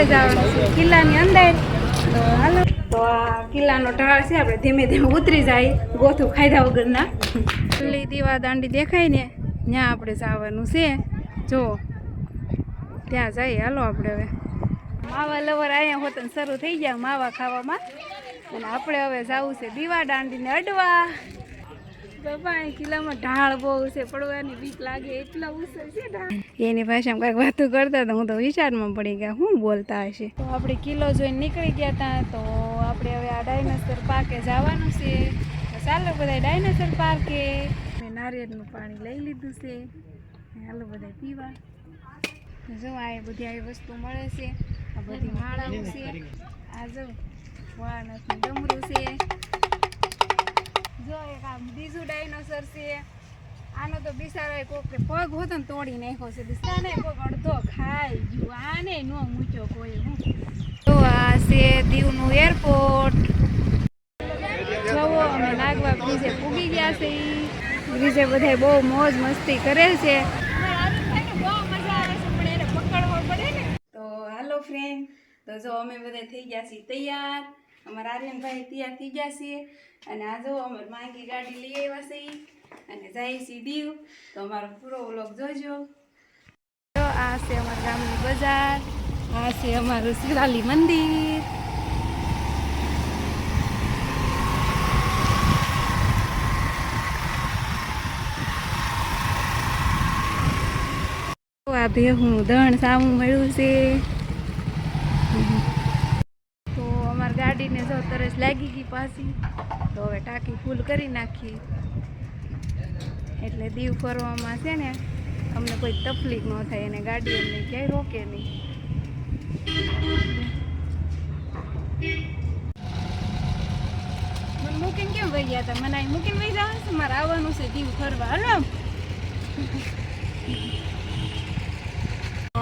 આપણે જવાનું કિલ્લાની અંદર. તો હાલો. તો આ કિલ્લાનો ઢાળ છે, આપણે ધીમે ધીમે ઉતરી જાય, ગોથું ખાધા વગરના. પેલી દીવા દાંડી દેખાય ને, ત્યાં આપણે જવાનું છે. જો, ત્યાં જઈએ, હાલો આપણે હવે. માવા લવર અહીંયા હોતન શરૂ થઈ ગયા માવા ખાવામાં. અને આપણે હવે જવું છે દીવા દાંડીને અડવા. અહીં કિલ્લામાં ઢાળ બહુ છે, પડવાની બીક લાગે, એટલા ઉછળ છે ઢાળ. એની ભાષામાં કાંઈક વાતો કરતા હતા, હું તો વિચારમાં પડી ગયા શું બોલતા હશે? તો આપણે કિલ્લો જોઈને નીકળી ગયા હતા તો આપણે હવે આ ડાયનાસોર પાર્કે જવાનું છે. તો ચાલો બધા ડાયનાસોર પાર્કે. નારિયેળનું પાણી લઈ લીધું છે. હાલો બધા પીવા. જો, આ બધી આવી વસ્તુ મળે છે. આ બધી માળાઓ છે. આ જો, ભોળાનાથનું ડમરું છે. આનો તો બિચારો કોક પગ હોતો તોડી નાખ્યો છે. બિચારાને કોક અડધો ખાઈ ગયું. આને નો મૂક્યો કોઈ હું. તો આ છે દીવનું એરપોર્ટ જોવો અમે નાગવા બ્રિજે પૂગી ગયા છે. બ્રિજે બધા બહુ મોજ મસ્તી કરે છે. તો હાલો ફ્રેન્ડ તો જો અમે બધા થઈ ગયા છીએ તૈયાર. અમારા આર્યનભાઈ તૈયાર થઈ ગયા છીએ. અને આ જો અમારે માંગી ગાડી લઈ આવ્યા છે અને જાય છે દીવ. તો અમારો પૂરો વ્લોગ જોજો. તો આ છે અમારા ગામની બજાર. આ છે અમારું શિવાલી મંદિર. આ ભેહું ધણ સામું મળ્યું છે. ગાડીને જો તરસ લાગી ગઈ પાછી, તો હવે ટાંકી ફૂલ કરી નાખી. એટલે દીવ ફરવામાં છે ને, અમને કોઈ તકલીફ ન થાય અને ગાડી અમને ક્યાંય રોકે નહીં. મૂકીને કેમ વહી ગયા હતા? મને અહીં મૂકીને વહી જવાનું છે? મારે આવવાનું છે દીવ ફરવા. હલો.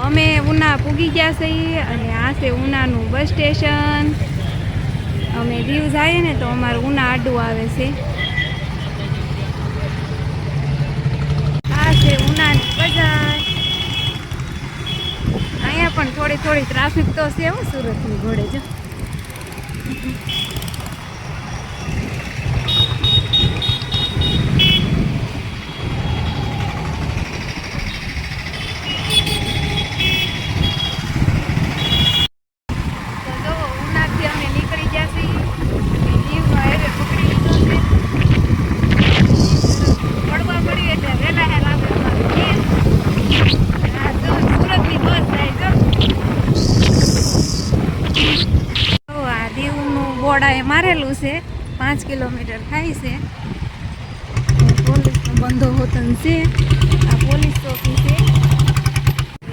અમે ઉના પૂગી ગયા છીએ અને આ છે ઉનાનું બસ સ્ટેશન. અમે દીવ જઈએ ને તો અમારું ઉના આડું આવે છે. આ છે ઉનાની બજાર. અહીંયા પણ થોડી થોડી ટ્રાફિક તો છે હો, સુરતની ઘોડે જો તો જો ઉનાથી અમે નીકળી ગયા છીએ અને દીવનો હાઈવે પકડી લીધો છે પડવા પડી એટલે વહેલા હેલા આપણે અમારું દીવ. આ જો સુરતની બસ જાય જો તો આ દીવનું મારેલું છે. પાંચ કિલોમીટર થાય છે. પોલીસનો બંધો હોતન છે. આ પોલીસ ચોકી છે.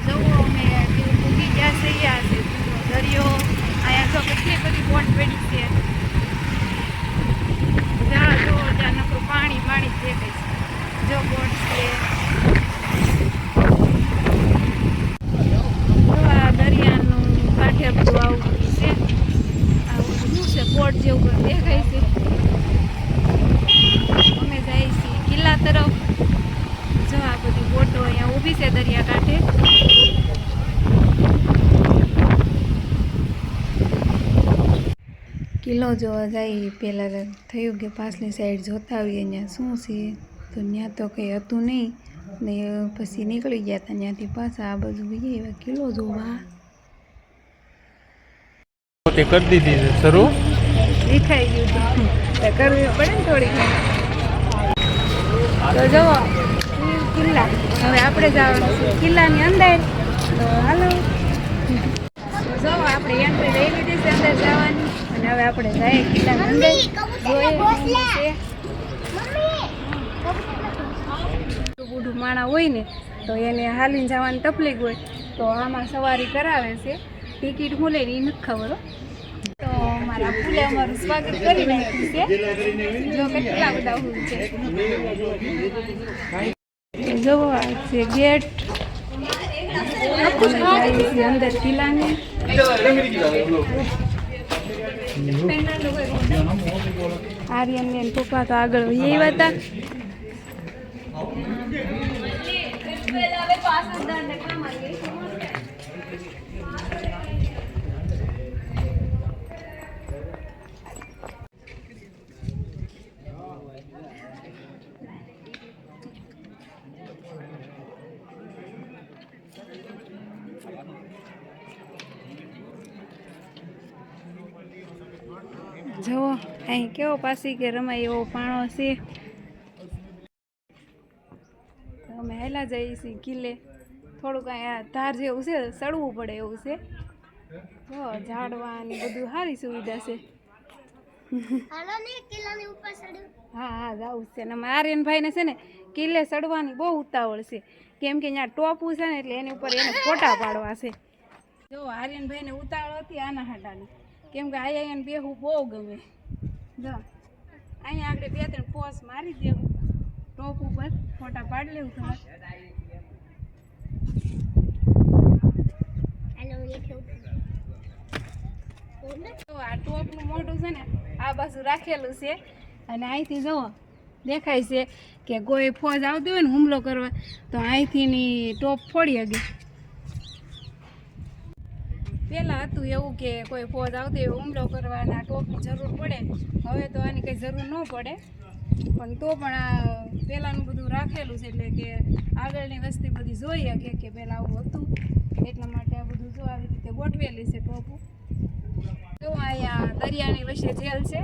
જવું અમે દીવ ગયા છે. દીવનો દરિયો. અહીંયા તો કેટલી બધી બોટ પડી છે. જ્યાં જો નકરું પાણી પાણી જે દેખાય છે. જો બોટ છે જો આ દરિયાનું કાંઠે બધું આવું બધું છે આવું બધું છે બોટ જેવું બધું દેખાય છે અમે જઈએ છીએ કિલ્લા તરફ જો આ બધી બોટો અહીંયા ઊભી છે દરિયા કાંઠે કિલ્લો જોવા જઈએ પહેલાં થયું કે પાછલી સાઈડ જોતા આવીએ ત્યાં શું છે? તો ત્યાં તો કંઈ હતું નહીં. ને પછી નીકળી ગયા હતા ત્યાંથી પાછા આ બાજુ જઈએ એવા કિલ્લો જોવા. તે કરી દીધી છે. શરૂ? દેખાઈ ગયું હતું તો કરવી પડે ને થોડી તો જુઓ કિલ્લા. હવે આપણે જવાનું છે કિલ્લાની અંદર. તો હાલો. તો આપણે એન્ટ્રી લઈ લીધી છે અંદર જવાની. અને હવે આપણે જાય કેટલા જોઈએ બુઢું માણા હોય ને તો એને હાલીને જવાની તકલીફ હોય તો આમાં સવારી કરાવે છે. ટિકિટ મૂલે ને એ નથી ખબર હો. તો મારા ફૂલે અમારું સ્વાગત કરી નાખ્યું છે. જો કેટલા બધા ફૂલ છે. આ છે ગેટ. અંદર કિલ્લાની આર્યન ને પપ્પા તો આગળ જુઓ અહીં કેવો પાસી કે રમાય એવો પાણો છે. અમે હેલા જઈએ છીએ કિલ્લે. થોડુંક અહીંયા ધાર જેવું છે સડવું પડે એવું છે. જો ઝાડવા ને બધું સારી સુવિધા છે. ને હા હા જવું છે. અમારા આર્યનભાઈને છે ને કિલ્લે ચડવાની બહુ ઉતાવળ છે. કેમ કે અહીંયા ટોપું છે ને એટલે એની ઉપર એને ફોટા પાડવા છે. જો આર્યનભાઈને ઉતાવળ હતી આના હાટાની. કેમ કે અહીંયા એને બેહવું બહુ ગમે. જો અહીંયા આપણે બે ત્રણ પોસ મારી દેવું. ટોપ ઉપર ફોટા પાડી લેવું તમારે. એ આ ટોપનું મોઢું છે ને આ બાજુ રાખેલું છે. અને અહીંથી જુઓ દેખાય છે કે કોઈ ફોજ આવતી હોય ને હુમલો કરવા તો અહીંથી ટોપ ફોડી હગે પહેલાં હતું એવું કે કોઈ ફોજ આવતી હોય, હુમલો કરવાના ટોપની જરૂર પડે. હવે તો આની કંઈ જરૂર ન પડે. પણ તો પણ આ પહેલાંનું બધું રાખેલું છે એટલે કે આગળની વસ્તી બધી જોઈએ કે કે પહેલાં આવું હતું. એટલા માટે આ બધું જો આવી રીતે ગોઠવેલી છે ટોપું જો અહીંયા દરિયાની વચ્ચે જેલ છે.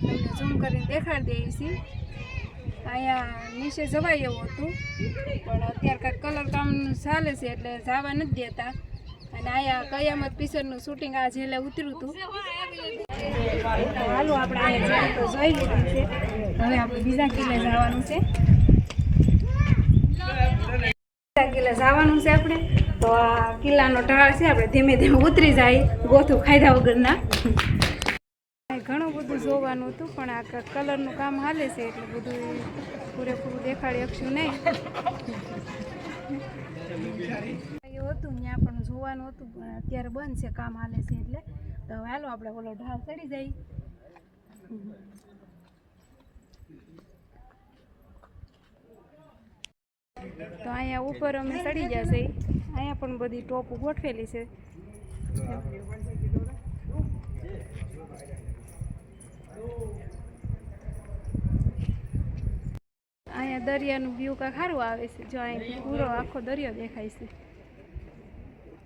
તમને ઝૂમ કરીને દેખાડી દઈએ છીએ. અહીંયા નીચે જવાય એવું હતું. પણ અત્યારે કંઈક કલર કામ ચાલે છે એટલે જવા નથી દેતા. અને આયા કયામત પિક્ચરનું શૂટિંગ આ જેલે ઉતર્યું હતું હાલો આપણે આ તો જોઈ લીધું છે. હવે આપણે બીજા કિલ્લે જવાનું છે. બીજા કિલ્લે જવાનું છે આપણે. તો આ કિલ્લાનો ઢાળ છે, આપણે ધીમે ધીમે ઉતરી જાય, ગોથું ખાધા વગરના. ઘણું બધું જોવાનું હતું, પણ આ કલરનું કામ હાલે છે, એટલે બધું પૂરેપૂરું દેખાડી શકશું નહીં. હતું ત્યાં પણ જોવાનું હતું, પણ અત્યારે બંધ છે, કામ હાલે છે એટલે. તો હવે હાલો, આપણે ઓલો ઢાળ ચડી જાય. તો અહીંયા ઉપર અમે ચડી ગયા છે અહીંયા પણ બધી ટોપ ગોઠવેલી છે. અહીંયા દરિયાનું વ્યૂ કાંઈ સારું આવે છે. જો અહીં પૂરો આખો દરિયો દેખાય છે.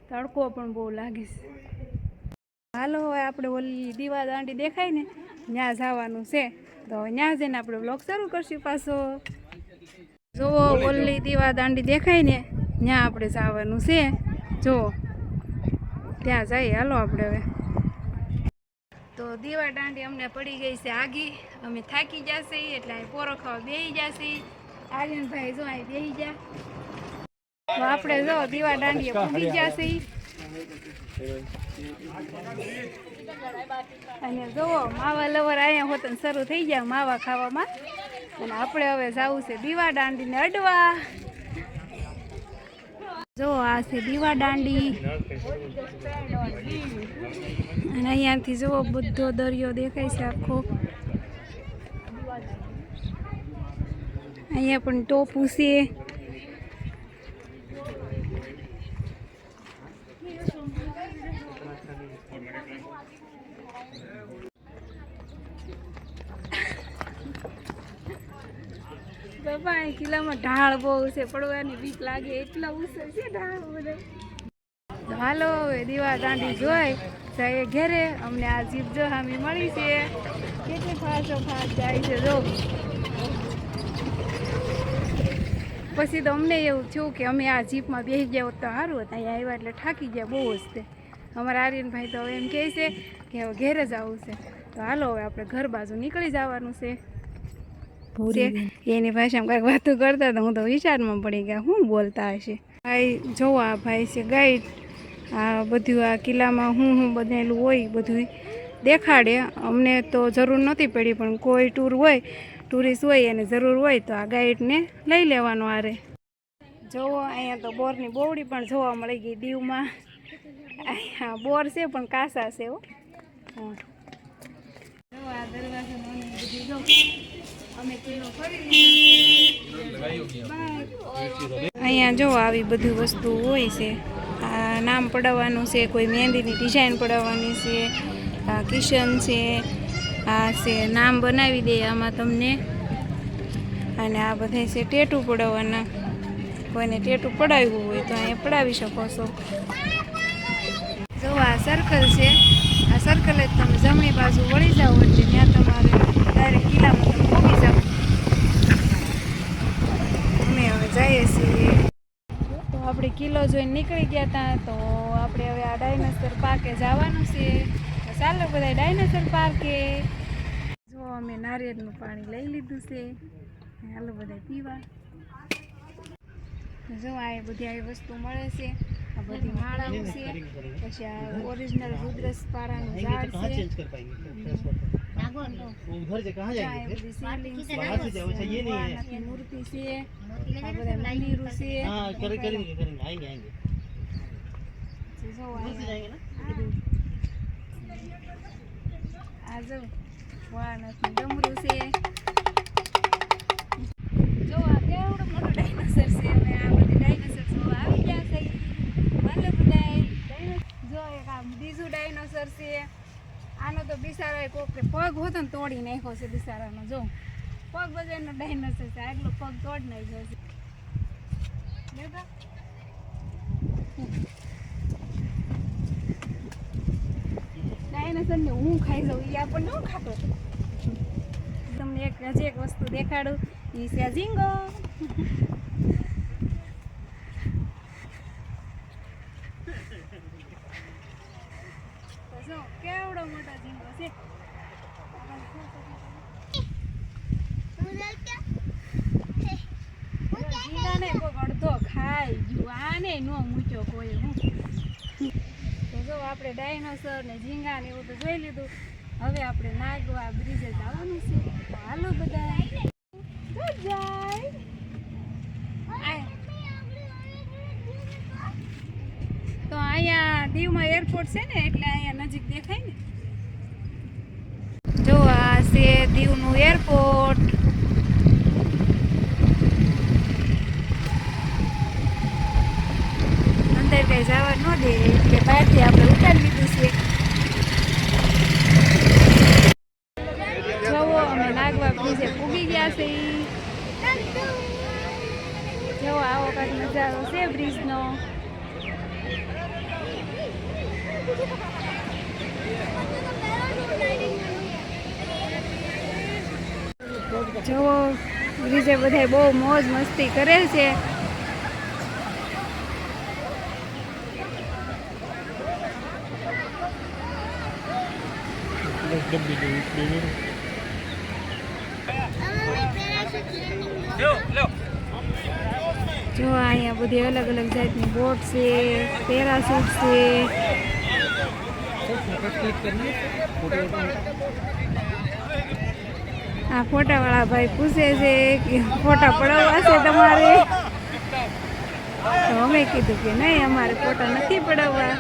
તડકો પણ બહુ લાગે છે. હાલો, હવે આપણે ઓલી દીવા દાંડી દેખાય ને ત્યાં જવાનું છે. તો ત્યાં જઈને આપણે બ્લોગ શરૂ કરશું પાછો. જુઓ ઓલી દીવા દાંડી દેખાય ને ત્યાં આપણે જવાનું છે. જુઓ ત્યાં જઈએ. હાલો આપણે હવે. તો દીવા દાંડી અમને પડી ગઈ છે આગી. અમે થાકી જશે એટલે પોરો ખાવા બેસી જશે આર્યનભાઈ જો અહીં બેસી જા તો આપણે જો દીવા દાંડીએ પૂગી જશે અને જુઓ માવા લવર અહીંયા હોત શરૂ થઈ ગયા માવા ખાવામાં અને આપણે હવે જવું છે દીવા દાંડીને અડવા. જો આ છે દીવા દાંડી. અને અહીંયાથી જુઓ બધો દરિયો દેખાય છે આખો. અહીંયા પણ ટોપું છે. બાપા અહીં કિલ્લામાં ઢાળ બહુ છે, પડવાની બીક લાગે, એટલા ઉછળ છે ઢાળ બધા. તો હાલો, હવે દીવા દાંડી જોઈ જાય ઘેરે. અમને આ જીપ જો હામી મળી છે. કેટલી ફાસો ફાસ જાય છે, જો. પછી તો અમને એવું થયું કે અમે આ જીપમાં બેસી ગયા હોત તો સારું હતા. અહીંયા આવ્યા એટલે થાકી ગયા બહુ જ તે. અમારા આર્યનભાઈ તો હવે એમ કહે છે કે હવે ઘેરે જ આવું છે. તો હાલો, હવે આપણે ઘર બાજુ નીકળી જવાનું છે. એની ભાષામાં કાંઈક વાતો કરતા તો હું તો વિચારમાં પડી ગયા શું બોલતા હશે? ભાઈ જોવો આ ભાઈ છે ગાઈડ આ બધું આ કિલ્લામાં હું હું બનેલું હોય બધું દેખાડે. અમને તો જરૂર નહોતી પડી, પણ કોઈ ટૂર હોય ટુરિસ્ટ હોય, એને જરૂર હોય, તો આ ગાઈડને લઈ લેવાનો આરે જોવો, અહીંયા તો બોરની બોવડી પણ જોવા મળી ગઈ દીવમાં. અહીંયા બોર છે, પણ કાસા છે હો હા. અહીંયા જો આવી બધી વસ્તુ હોય છે. આ નામ પડાવવાનું છે, કોઈ મહેંદીની ડિઝાઇન પડાવવાની છે, આ કિશન છે, આ છે, નામ બનાવી દે આમાં તમને. અને આ બધા છે ટેટુ પડાવવાના. કોઈને ટેટુ પડાવ્યું હોય તો અહીંયા પડાવી શકો છો. જો આ સર્કલ છે. આ સર્કલ જ તમે જમણી બાજુ વળી જાઓ એટલે ત્યાં તમારે ડાયરેક્ટ કિલ્લામાં તમે પહોંચી જાઓ અમે હવે જઈએ છીએ. તો આપણે કિલ્લો જોઈને નીકળી ગયા હતા તો આપણે હવે આ ડાયનાસોર પાર્કે જવાનું છે. તો ચાલો બધા ડાયનાસોર પાર્કે. જો, અમે નારિયેળનું પાણી લઈ લીધું છે. હાલો બધા પીવા. જો, આ બધી આવી વસ્તુ મળે છે. આ બધી માળાઓ છે પછી આ ઓરિજિનલ રુદ્રસ પારાનું ઝાડ છે. મૂર્તિ છે. આ બધા મંદિરો છે આ જો ભોળાનાથનું ડમરું છે. એક કોકને પગ હોતો ને તોડી નાખ્યો છે બિચારાનો જો. પગ બજારનો ડાયનોસર છે. આગલો પગ તોડી નાખ્યો છે. દેખા? ડાયનાસોરને હું ખાઈ જાઉં એ આપણને હું ખાતો? તમને એક હજી એક વસ્તુ દેખાડું. એ છે ઝીંગો. ગયું આને નો મૂક્યો કોઈ, હું. તો જો આપણે ડાયનોસર ને ઝીંગા ને એવું તો જોઈ લીધું. હવે આપણે નાગવા બ્રિજે જવાનું છે. હાલો બધા તો અહીંયા દીવમાં એરપોર્ટ છે ને, એટલે અહીંયા નજીક દેખાય ને જો આ છે દીવનું એરપોર્ટ અંદર કઈ જવા ન દે એટલે બહારથી આપણે ઉતારી લીધું છે જવો અમે નાગવા બ્રિજે પૂગી ગયા છે જવો આવો કાંઈક નજારો છે બ્રિજનો જવો બ્રિજે બધા બહુ મોજ મસ્તી કરે છે. ડબ્બી જેવું ઉતરી જો અહીંયા બધી અલગ અલગ જાતની બોટ છે પેરાસૂટ છે. આ ફોટાવાળા ભાઈ પૂછે છે કે ફોટા પડાવવા છે તમારે? તો અમે કીધું કે નહીં અમારે ફોટા નથી પડાવવા.